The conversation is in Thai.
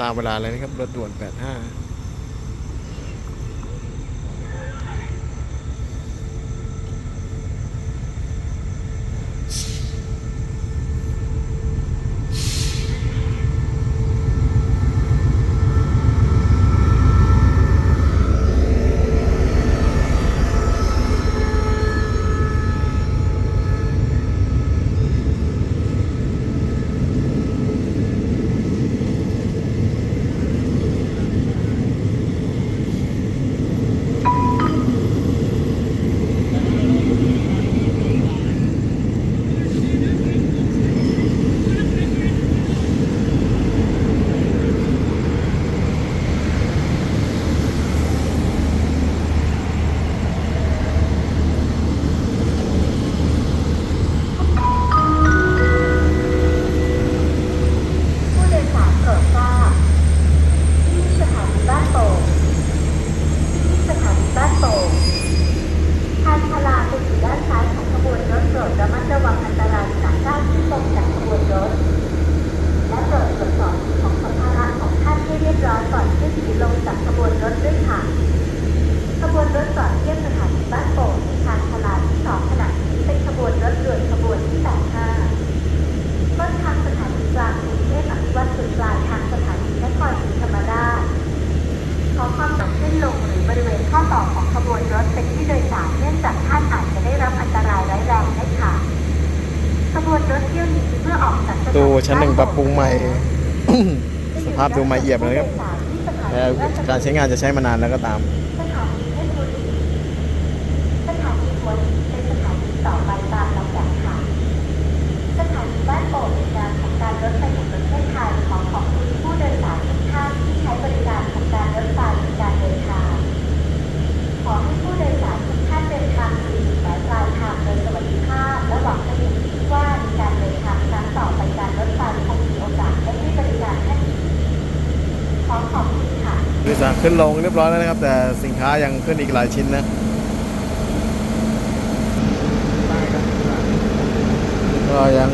ตามเวลาเลยนะครับรถด่วน 85 ตู้ชั้นหนึ่งปรับปรุงใหม่ สภาพดูมาเอียบเลยครับการใช้งานจะใช้มานานแล้วก็ตามสถานีเที่ถวหิเป็นสถานีต่อไปตามลำดับ ยสารขึ้นลงเรียบร้อยแล้วนะครับ แต่สินค้ายังขึ้นอีกหลายชิ้นนะก็ยัง